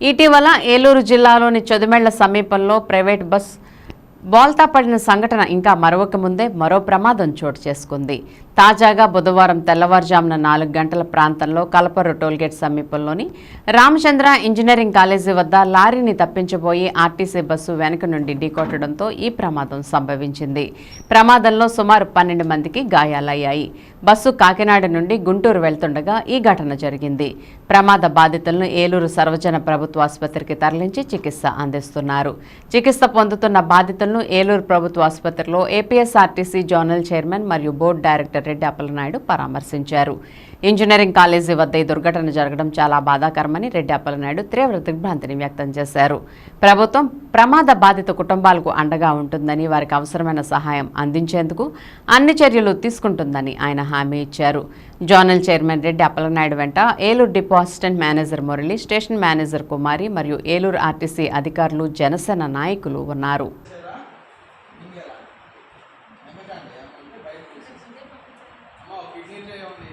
ఇటీవల ఏలూరు జిల్లాలోని చదుమెళ్ళ సమీపంలో ప్రైవేట్ బస్ బోల్తా పడిన సంఘటన ఇంకా మరొక ముందే మరో ప్రమాదం చోటు చేసుకుంది. తాజాగా బుధవారం తెల్లవారుజామున నాలుగు గంటల ప్రాంతంలో కలపరు టోల్గేట్ సమీపంలోని రామచంద్ర ఇంజనీరింగ్ కాలేజీ వద్ద లారీని తప్పించబోయి ఆర్టీసీ బస్సు వెనక నుండి ఢీకొట్టడంతో ఈ ప్రమాదం సంభవించింది. ప్రమాదంలో సుమారు పన్నెండు మందికి గాయాలయ్యాయి. బస్సు కాకినాడ నుండి గుంటూరు వెళ్తుండగా ఈ ఘటన జరిగింది. ప్రమాద బాధితులను ఏలూరు సర్వజన ప్రభుత్వ ఆసుపత్రికి తరలించి చికిత్స అందిస్తున్నారు. చికిత్స పొందుతున్న బాధితులను ఏలూరు ప్రభుత్వ ఆసుపత్రిలో ఏపీఎస్ఆర్టీసీ జోనల్ చైర్మన్ మరియు బోర్డు డైరెక్టర్ రెడ్డి అప్పలనాయుడు పరామర్శించారు. ఇంజనీరింగ్ కాలేజీ వద్ద ఈ దుర్ఘటన జరగడం చాలా బాధాకరమని రెడ్డి అప్పలనాయుడు తీవ్ర దిగ్భ్రాంతిని వ్యక్తం చేశారు. ప్రభుత్వం ప్రమాద బాధిత కుటుంబాలకు అండగా ఉంటుందని వారికి అవసరమైన సహాయం అందించేందుకు అన్ని చర్యలు తీసుకుంటుందని ఆయన హామీ ఇచ్చారు. జోనల్ చైర్మన్ రెడ్డి అప్పలనాయుడు వెంట Eluru depot assistant manager Murali station manager Kumari మరియు ఏలూరు ఆర్టీసీ అధికారులు జనసేన నాయకులు ఉన్నారు. కిడ్నీలో ఏముంది